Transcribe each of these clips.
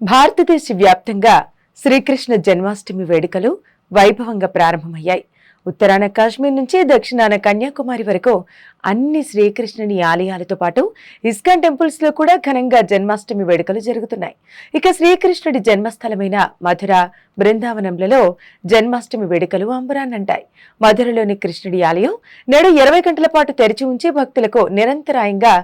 భారతదేశ వ్యాప్తంగా శ్రీకృష్ణ జన్మాష్టమి వేడుకలు వైభవంగా ప్రారంభమయ్యాయి. ఉత్తరాన కాశ్మీర్ నుంచి దక్షిణాన కన్యాకుమారి వరకు అన్ని శ్రీకృష్ణుని ఆలయాలతో పాటు ఇస్కాన్ టెంపుల్స్లో కూడా ఘనంగా జన్మాష్టమి వేడుకలు జరుగుతున్నాయి. ఇక శ్రీకృష్ణుడి జన్మస్థలమైన మధుర బృందావనంలలో జన్మాష్టమి వేడుకలు అంబరాన్నంటాయి. మధురలోని కృష్ణుడి ఆలయం నేడు ఇరవై గంటల పాటు తెరిచి ఉంచి భక్తులకు నిరంతరాయంగా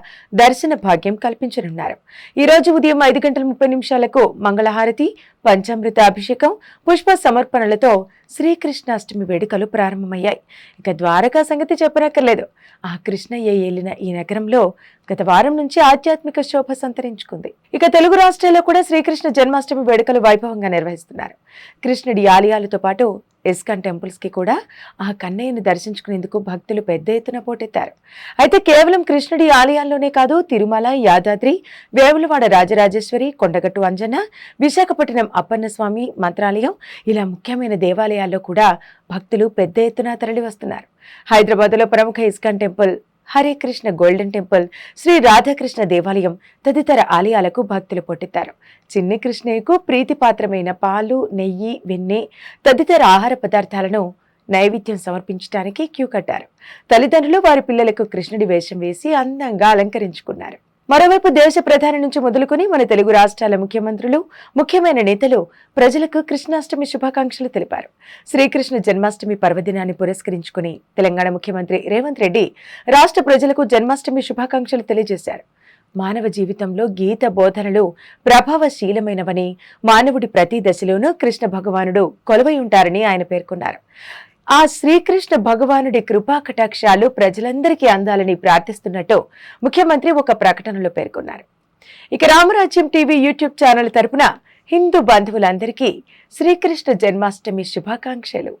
దర్శన భాగ్యం కల్పించనున్నారు. ఈ రోజు ఉదయం ఐదు గంటల ముప్పై నిమిషాలకు మంగళహారతి పంచామృత అభిషేకం పుష్ప సమర్పణలతో శ్రీకృష్ణాష్టమి వేడుకలు ప్రారంభమయ్యాయి. ఇక ద్వారకా సంగతి చెప్పనక్కర్లేదు. ఆ కృష్ణయ్య ఏలిన ఈ నగరంలో గత వారం నుంచి ఆధ్యాత్మిక శోభ సంతరించుకుంది. ఇక తెలుగు రాష్ట్రాల్లో కూడా శ్రీకృష్ణ జన్మాష్టమి వేడుకలు వైభవంగా నిర్వహిస్తున్నారు. కృష్ణుడి ఆలయాలతో పాటు ఇస్కాన్ టెంపుల్స్కి కూడా ఆ కన్నయ్యను దర్శించుకునేందుకు భక్తులు పెద్ద ఎత్తున పోటెత్తారు. అయితే కేవలం కృష్ణుడి ఆలయాల్లోనే కాదు తిరుమల యాదాద్రి వేములవాడ రాజరాజేశ్వరి కొండగట్టు అంజన విశాఖపట్నం అప్పన్నస్వామి మంత్రాలయం ఇలా ముఖ్యమైన దేవాలయాల్లో కూడా భక్తులు పెద్ద ఎత్తున తరలి వస్తున్నారు హైదరాబాద్లో ప్రముఖ ISKCON temple Hare Krishna golden temple Sri Radhakrishna దేవాలయం తదితర ఆలయాలకు భక్తులు పొట్టెత్తారు చిన్ని కృష్ణయ్యకు ప్రీతిపాత్రమైన పాలు నెయ్యి వెన్నె తదితర ఆహార పదార్థాలను నైవేద్యం సమర్పించడానికి క్యూ కట్టారు. తల్లిదండ్రులు వారి పిల్లలకు కృష్ణుడి వేషం వేసి అందంగా అలంకరించుకున్నారు. మరోవైపు దేశ ప్రధాని నుంచి మొదలుకొని మన తెలుగు రాష్ట్రాల ముఖ్యమంత్రులు ముఖ్యమైన నేతలు ప్రజలకు కృష్ణాష్టమి శుభాకాంక్షలు తెలిపారు. శ్రీకృష్ణ జన్మాష్టమి పర్వదినాన్ని పురస్కరించుకుని తెలంగాణ ముఖ్యమంత్రి రేవంత్ రెడ్డి రాష్ట్ర ప్రజలకు జన్మాష్టమి శుభాకాంక్షలు తెలియజేశారు. మానవ జీవితంలో గీత బోధనలు ప్రభావశీలమైనవని మానవుడి ప్రతి దశలోనూ కృష్ణ భగవానుడు కొలువై ఉంటారని ఆయన పేర్కొన్నారు. ఆ శ్రీకృష్ణ భగవానుడి కృపా కటాక్షాలు ప్రజలందరికీ అందాలని ప్రార్థిస్తున్నట్టు ముఖ్యమంత్రి ఒక ప్రకటనలో పేర్కొన్నారు. ఇక రామరాజ్యం టీవీ యూట్యూబ్ ఛానల్ తరపున హిందూ బంధువులందరికీ శ్రీకృష్ణ జన్మాష్టమి శుభాకాంక్షలు.